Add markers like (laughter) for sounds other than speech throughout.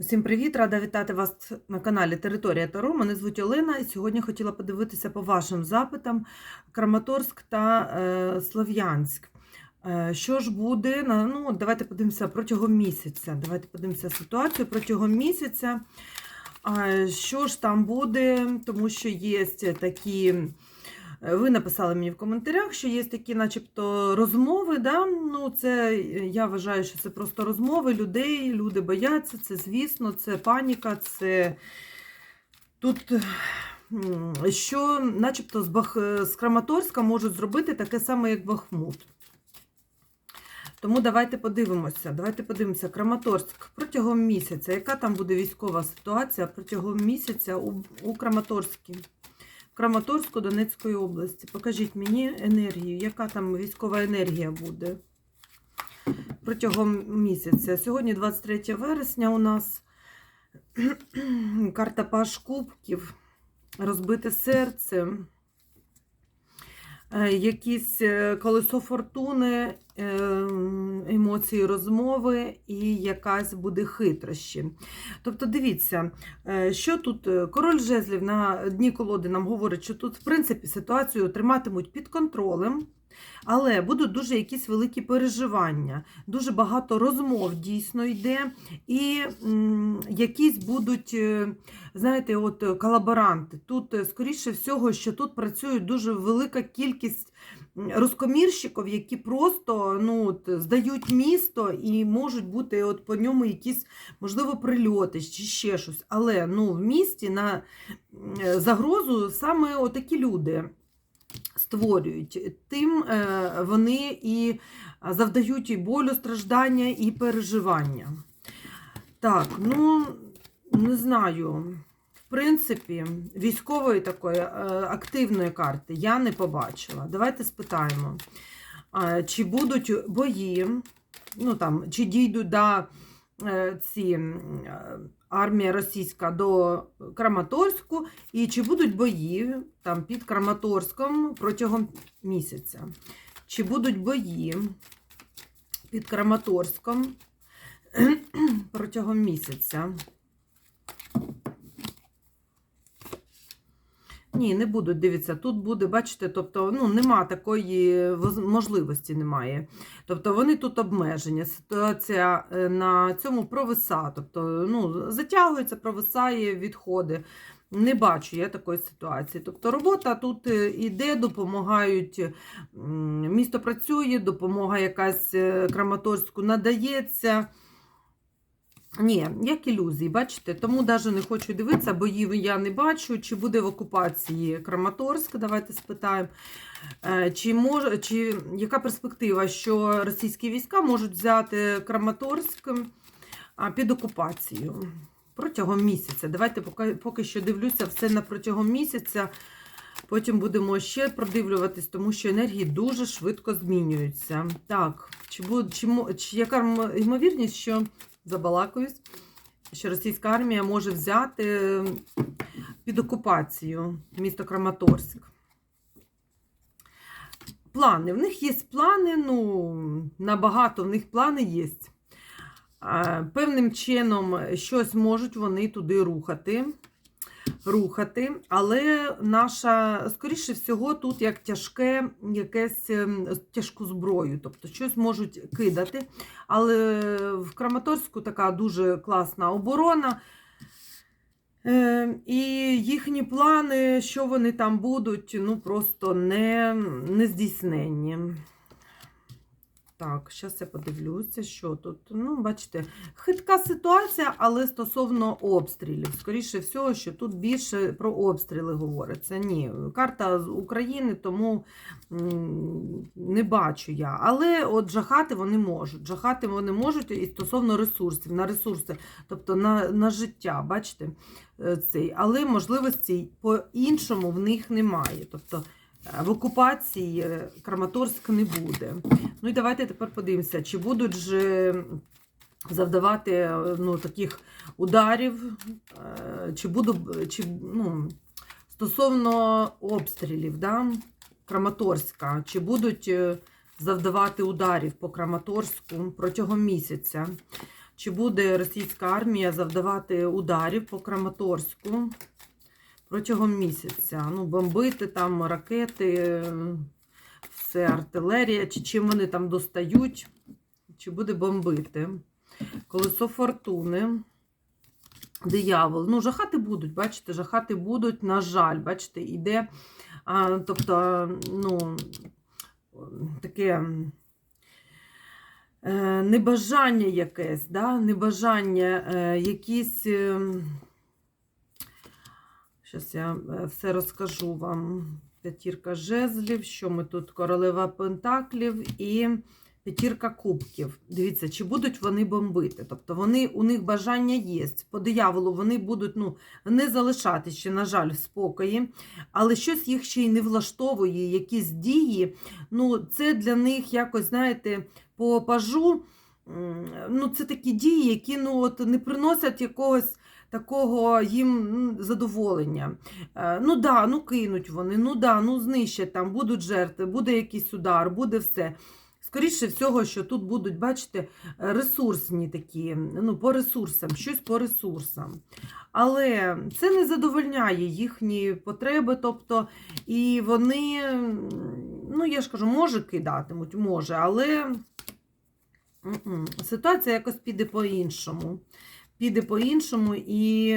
Усім привіт! Рада вітати вас на каналі Територія Таро. Мене звуть Олена, і сьогодні хотіла подивитися по вашим запитам Краматорськ та е, Слов'янськ. Е, що ж буде? Ну, давайте подивимося протягом місяця. Давайте подивимося ситуацію протягом місяця. А, Що ж там буде, тому що є такі. Е, Ви написали мені в коментарях, що є такі, начебто, розмови. Да? Ну, це е, я вважаю, що це просто розмови людей. Люди бояться, це звісно, це паніка, це тут. Що, начебто, з, Бах... з Краматорська можуть зробити таке саме, як Бахмут. Тому давайте подивимося. Давайте подивимося. Краматорськ протягом місяця. Яка там буде військова ситуація протягом місяця у, у Краматорській? Краматорську Донецької області. Покажіть мені енергію, яка там військова енергія буде протягом місяця. Сьогодні 23 вересня у нас (clears throat) карта Паш Кубків, розбите серце, якісь е, колесо фортуни, е, емоції розмови і якась буде хитрощі. Тобто, дивіться, е, що тут е, король жезлів на дні колоди нам говорить, що тут, в принципі, ситуацію триматимуть під контролем. Але будуть дуже якісь великі переживання, дуже багато розмов дійсно йде, і якісь будуть, е, знаєте, от колаборанти. Тут, е, скоріше всього, що тут працює дуже велика кількість розкомірщиків, які просто ну, от, здають місто і можуть бути от по ньому якісь, можливо, прильоти чи ще щось. Але ну, в місті на е, загрозу саме отакі люди створюють, тим е, вони і завдають і болю, страждання, і переживання. Так, ну, не знаю. В принципі, військової такої е, активної карти я не побачила. Давайте спитаємо, чи будуть бої, ну там, чи дійдуть до ці е, армія російська до Краматорську, і чи будуть бої там під Краматорськом протягом місяця? Чи будуть бої під Краматорськом (clears throat) протягом місяця? Ні, не будуть, дивіться, тут буде, бачите, тобто, ну, нема такої можливості, немає. Тобто вони тут обмежені. Ситуація е, на цьому провиса, тобто, ну, затягується, провисає, відходи. Не бачу я такої ситуації. Тобто робота тут е, іде, допомагають, місто працює, допомога якась е, Краматорську надається. Ні, як ілюзії, бачите? Тому навіть не хочу дивитися, бої я не бачу. Чи буде в окупації Краматорськ, давайте спитаємо. Е, Чи може, чи яка перспектива, що російські війська можуть взяти Краматорськ під окупацію протягом місяця? Давайте поки, поки що дивлюся все на протягом місяця. Потім будемо ще продивлюватись, тому що енергії дуже швидко змінюються. Так, чи буде, чи, чи яка ймовірність, що забалакуюсь, що російська армія може взяти під окупацію місто Краматорськ? Плани. В них є плани, ну, набагато в них плани є. Певним чином щось можуть вони туди рухати. Рухати, але наша, скоріше всього, тут як тяжке, якесь ем, тяжку зброю, тобто щось можуть кидати. Але в Краматорську така дуже класна оборона. Е, І їхні плани, що вони там будуть, ну просто не, не здійсненні. Так, зараз я подивлюся, що тут. Ну, бачите, хитка ситуація, але стосовно обстрілів. Скоріше всього, що тут більше про обстріли говориться. Ні, карта з України, тому не бачу я. Але от жахати вони можуть. Жахати вони можуть і стосовно ресурсів, на ресурси, тобто на, на життя, бачите, е, цей. Але можливостей по-іншому в них немає. Тобто в окупації е, Краматорськ не буде. Ну і давайте тепер подивимося, чи будуть же завдавати е, ну, таких ударів, е, чи буду, чи, ну, стосовно обстрілів да, Краматорська, чи будуть завдавати ударів по Краматорську протягом місяця. чи буде російська армія завдавати ударів по Краматорську протягом місяця. Ну, бомбити там ракети, все артилерія, чи чим вони там достають, чи буде бомбити. Колесо фортуни. Диявол. Ну, жахати будуть, бачите, жахати будуть, на жаль, бачите, іде, а, тобто, ну, таке е, небажання якесь, да? небажання, е, якісь. Зараз я е, все розкажу вам. П'ятірка жезлів, що ми тут? Королева Пентаклів і п'ятірка кубків. Дивіться, чи будуть вони бомбити. Тобто вони, у них бажання є. По дияволу вони будуть ну, не залишати ще, на жаль, в спокої, але щось їх ще й не влаштовує, якісь дії. Ну, Це для них якось, знаєте, по пажу. Ну, це такі дії, які ну, от, не приносять якогось такого їм задоволення. Е, Ну да, ну кинуть вони, ну да, ну знищать там, будуть жертви, буде якийсь удар, буде все. Скоріше всього, що тут будуть, бачите, ресурсні такі, ну, по ресурсам, щось по ресурсам. Але це не задовольняє їхні потреби, тобто, і вони, ну, я ж кажу, може кидатимуть, може, але ситуація якось піде по-іншому піде по-іншому, і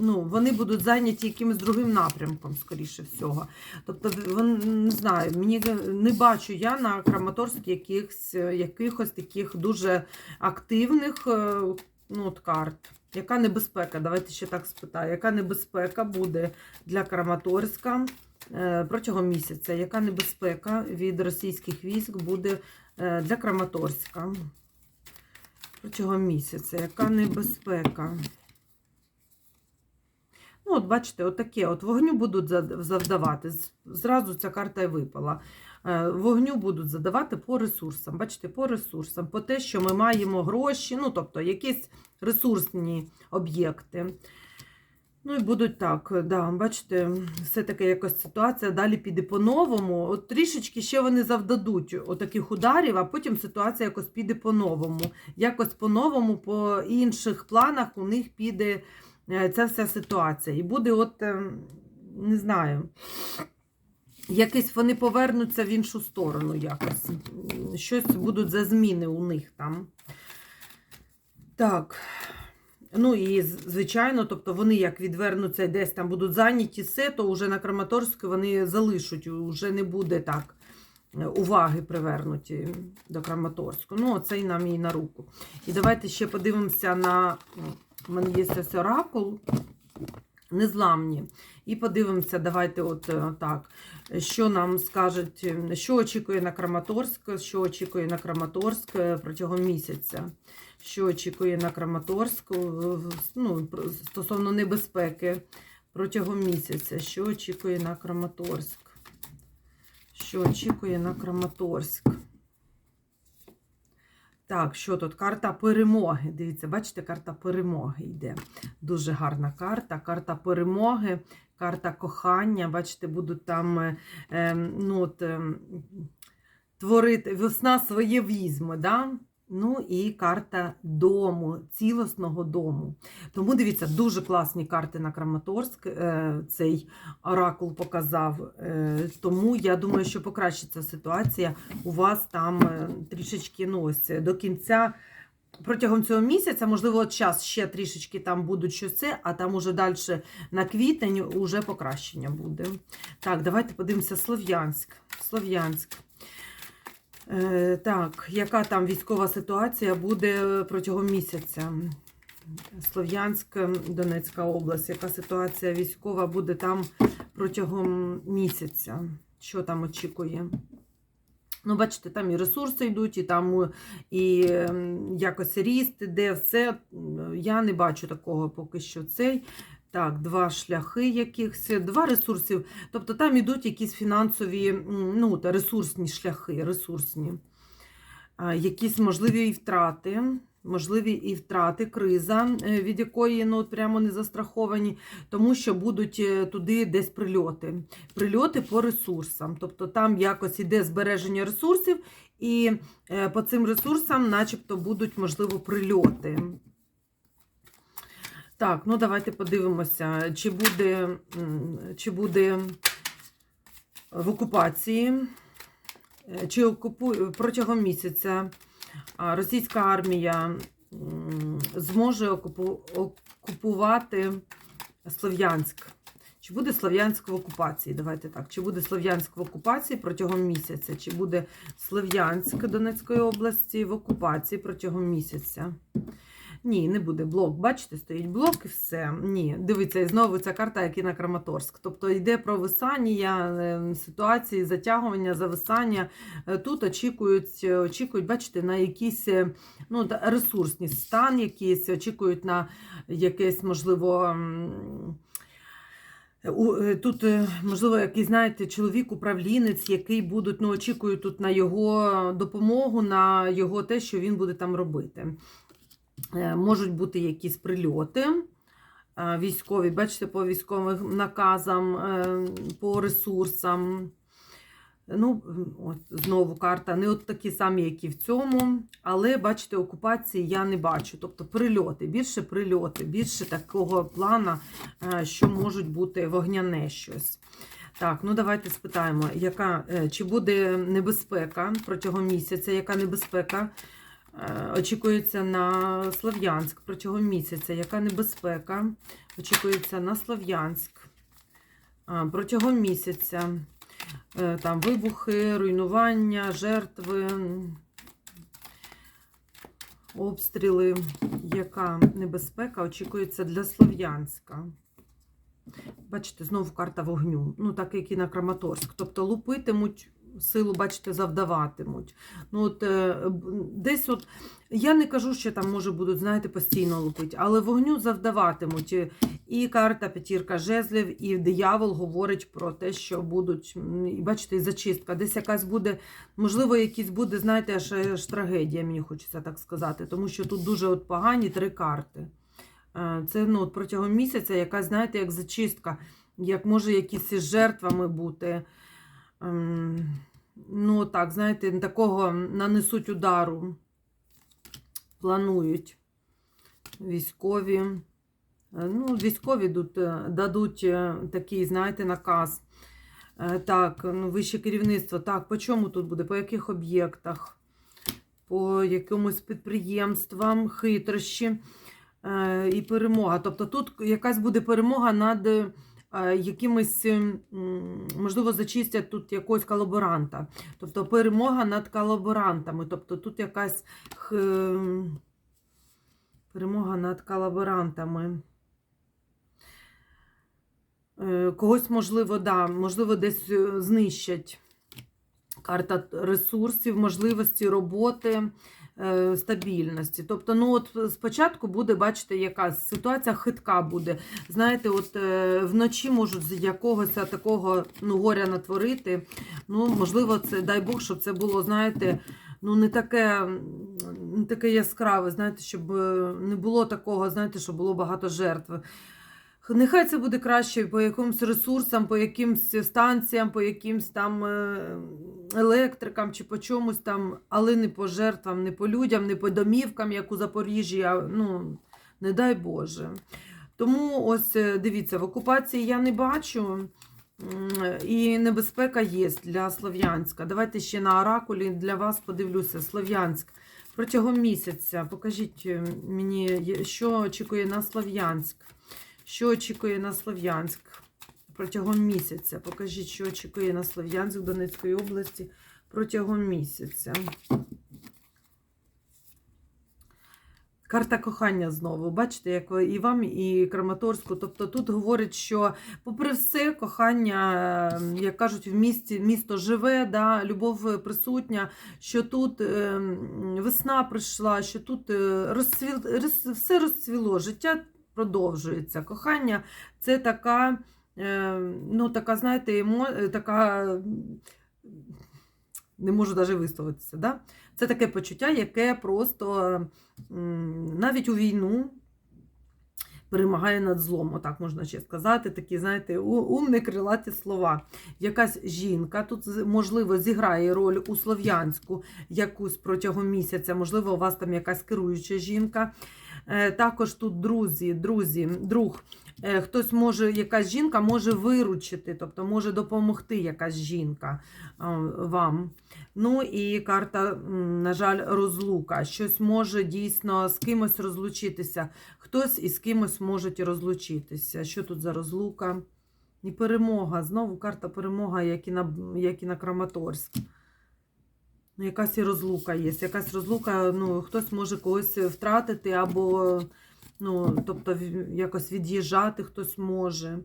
ну, вони будуть зайняті якимось другим напрямком, скоріше всього. Тобто, не знаю, мені не бачу я на Краматорській якихось, якихось таких дуже активних е, ну, от карт. Яка небезпека? Давайте ще так спитаю. Яка небезпека буде для Краматорська е, протягом місяця? Яка небезпека від російських військ буде е, для Краматорська? Протягом місяця. Яка небезпека? Ну, от, бачите, отаке от вогню будуть завдавати. Зразу ця карта і випала. Е, вогню будуть задавати по ресурсам. Бачите, по ресурсам, по те, що ми маємо гроші, ну, тобто, якісь ресурсні об'єкти. Ну і будуть так, да, бачите, все-таки якось ситуація далі піде по-новому. От трішечки ще вони завдадуть отаких ударів, а потім ситуація якось піде по-новому. Якось по-новому, по інших планах у них піде е, ця вся ситуація. І буде, от, е, не знаю, якось вони повернуться в іншу сторону якось. Щось будуть за зміни у них там. Так. Ну і звичайно, тобто вони як відвернуться десь там будуть зайняті все, то вже на Краматорську вони залишуть, вже не буде так е, уваги привернуті до Краматорську. Ну, оце і нам і на руку. І давайте ще подивимося на у мене є ось оракул. Незламні. І подивимося, давайте от е, так, що нам скажуть, що очікує на Краматорськ, що очікує на Краматорськ е, протягом місяця що очікує на Краматорську ну, стосовно небезпеки протягом місяця, що очікує на Краматорськ. Що очікує на Краматорськ? Так, що тут? Карта перемоги. Дивіться, бачите, карта перемоги йде. Дуже гарна карта. Карта перемоги, карта кохання. Бачите, будуть там е, ем, ну, от, е, творити весна своє візьме. Да? Ну і карта дому, цілісного дому. Тому дивіться, дуже класні карти на Краматорськ. Е, цей оракул показав. Е, тому я думаю, що покращиться ситуація у вас там е, трішечки ну, ось до кінця. Протягом цього місяця, можливо, час ще трішечки там будуть щось це, а там уже далі на квітень уже покращення буде. Так, давайте подивимося Слов'янськ. Слов'янськ. Е, так, яка там військова ситуація буде протягом місяця? Слов'янськ, Донецька область, яка ситуація військова буде там протягом місяця? Що там очікує? Ну, бачите, там і ресурси йдуть, і там і якось ріст іде, все. Я не бачу такого поки що цей. Так, два шляхи якихось, два ресурсів. Тобто там йдуть якісь фінансові, ну, ресурсні шляхи, ресурсні, якісь можливі втрати, можливі і втрати, криза, е, від якої ну, прямо не застраховані, тому що будуть е, туди десь прильоти. Прильоти по ресурсам. Тобто там якось іде збереження ресурсів, І е, по цим ресурсам, начебто, будуть, можливо, прильоти. Так, ну давайте подивимося, чи буде, чи буде в окупації, е, чи окупу... протягом місяця російська армія зможе окупу... окупувати Слов'янськ. Чи буде Слов'янськ в окупації? Давайте так. Чи буде Слов'янськ в окупації протягом місяця? Чи буде Слов'янськ Донецької області в окупації протягом місяця? Ні, не буде блок. Бачите, стоїть блок і все. Ні, дивіться, і знову ця карта, як і на Краматорськ. Тобто йде провисання е, ситуації, затягування, зависання. Е, Тут очікують, очікують, бачите, на якийсь е, ну, ресурсний стан, якийсь, очікують на якесь, можливо. е, Тут, е, можливо, якийсь, знаєте, чоловік-управлінець, який будуть, ну, очікують тут на його допомогу, на його те, що він буде там робити. Е, Можуть бути якісь прильоти е, військові, бачите, по військовим наказам, е, по ресурсам. Ну, от знову карта не от такі самі, як і в цьому, але бачите, окупації я не бачу. Тобто прильоти, більше прильоти, більше такого плана, що можуть бути вогняне щось. Так, ну давайте спитаємо, яка, чи буде небезпека протягом місяця, яка небезпека очікується на Слов'янськ протягом місяця, яка небезпека очікується на Слов'янськ протягом місяця. Е, Там вибухи, руйнування, жертви, обстріли. Яка небезпека очікується для Слов'янська? Бачите, знову карта вогню. Ну, так як і на Краматорськ. Тобто лупитимуть, силу, бачите, завдаватимуть. Ну, от, е, десь от, я не кажу, що там може будуть, знаєте, постійно лупити, але вогню завдаватимуть. І- карта п'ятірка жезлів, і диявол говорить про те, що будуть, і бачите, і зачистка. Десь якась буде, можливо, якісь буде, знаєте, аж, аж трагедія, мені хочеться так сказати, тому що тут дуже от погані три карти. Е, Це ну, от протягом місяця якась, знаєте, як зачистка, як може якісь жертвами бути. Ем, Ну, так, знаєте, такого нанесуть удару. Планують військові. Е, Ну, військові е, дадуть е, такий, знаєте, наказ. Так, ну, вище керівництво. Так, по чому тут буде? По яких об'єктах? По якимось підприємствам, хитрощі і перемога. Тобто тут якась буде перемога над якимось, можливо, зачистять тут якогось колаборанта. Тобто перемога над колаборантами. Тобто тут якась х- перемога над колаборантами. Е, Когось, можливо, да, можливо, десь е, знищать. Карта ресурсів, можливості роботи, е, стабільності. Тобто, ну от спочатку буде, бачите, якась ситуація хитка буде. Знаєте, от е, вночі можуть з якогось такого ну, горя натворити. Ну, можливо, це дай Бог, щоб це було, знаєте, ну не таке, не таке яскраве, знаєте, щоб е, не було такого, знаєте, щоб було багато жертв. Нехай це буде краще по якимось ресурсам, по якимсь станціям, по якимсь там е, електрикам чи по чомусь там, але не по жертвам, не по людям, не по домівкам, як у Запоріжжі. а, Ну, не дай Боже. Тому ось е, дивіться, в окупації я не бачу. І небезпека є для Слов'янська. Давайте ще на оракулі для вас подивлюся. Слов'янськ протягом місяця. Покажіть е, мені, що очікує на Слов'янськ. Що очікує на Слов'янськ протягом місяця? Покажіть, що очікує на Слов'янськ Донецької області протягом місяця. Карта кохання знову. Бачите, як і вам, і Краматорську. Тобто тут говорить, що, попри все, кохання, е, як кажуть, в місті місто живе, да, любов присутня, що тут е, весна прийшла, що тут е, розцвіл, роз- все розцвіло, життя продовжується. Кохання це така, ну, така, знаєте, емо, е, така. Не можу навіть висловитися. Да? Це таке почуття, яке просто навіть у війну перемагає над злом, отак можна ще сказати. Такі, знаєте, умні крилаті слова. Якась жінка тут, можливо, зіграє роль у слов'янську якусь протягом місяця, можливо, у вас там якась керуюча жінка. Е, Також тут друзі, друзі, друг. Е, Хтось може, якась жінка може виручити, тобто може допомогти якась жінка е, вам. Ну і карта, на жаль, розлука. Щось може дійсно з кимось розлучитися. Хтось із кимось можуть розлучитися. Що тут за розлука? І перемога. Знову карта перемога, як і на, як і на Краматорськ. Ну, якась і розлука є. Якась розлука, ну, хтось може когось втратити або ну, тобто якось від'їжджати хтось може.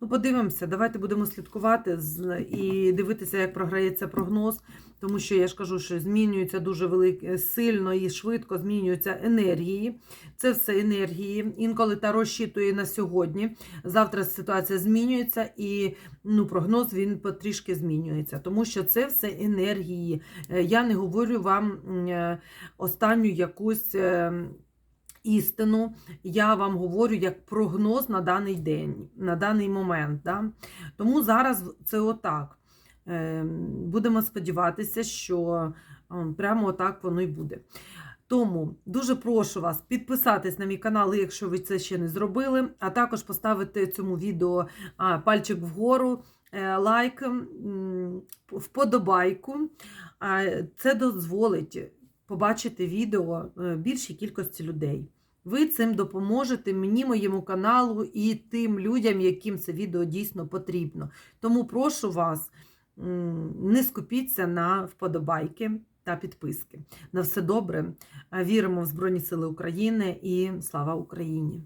Ну, подивимося, давайте будемо слідкувати і дивитися, як програється прогноз, тому що я ж кажу, що змінюються дуже велике, сильно і швидко змінюються енергії. Це все енергії. Інколи та розчитує на сьогодні. Завтра ситуація змінюється, і ну, прогноз він потрішки змінюється, тому що це все енергії. Е, Я не говорю вам е, останню якусь. Істину я вам говорю як прогноз на даний день, на даний момент. Да? Тому зараз це отак. Е, Будемо сподіватися, що е, прямо отак воно і буде. Тому дуже прошу вас підписатись на мій канал, якщо ви це ще не зробили, а також поставити цьому відео пальчик вгору, е, лайк, вподобайку. Це дозволить побачити відео е, більшій кількості людей. Ви цим допоможете мені, моєму каналу і тим людям, яким це відео дійсно потрібно. Тому прошу вас, не скупіться на вподобайки та підписки. На все добре. Віримо в Збройні Сили України і слава Україні!